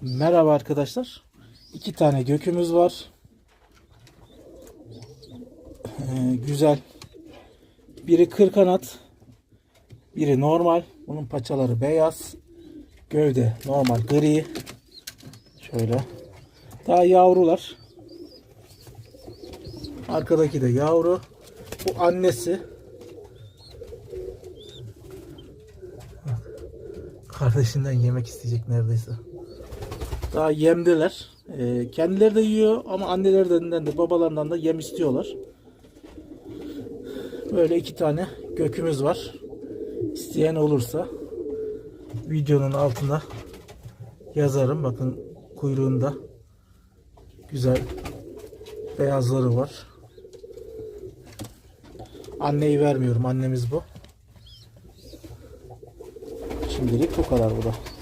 Merhaba arkadaşlar. İki tane gökümüz var. Ee, güzel. Biri kır kanat. Biri normal. Bunun paçaları beyaz. Gövde normal gri. Şöyle. Daha yavrular. Arkadaki de yavru. Bu annesi. Kardeşinden yemek isteyecek neredeyse. Daha yemdeler. Ee, kendileri de yiyor ama annelerinden de babalarından da yem istiyorlar. Böyle iki tane gökümüz var. İsteyen olursa videonun altına yazarım. Bakın kuyruğunda güzel beyazları var. Anneyi vermiyorum. Annemiz bu. Şimdilik bu kadar bu da.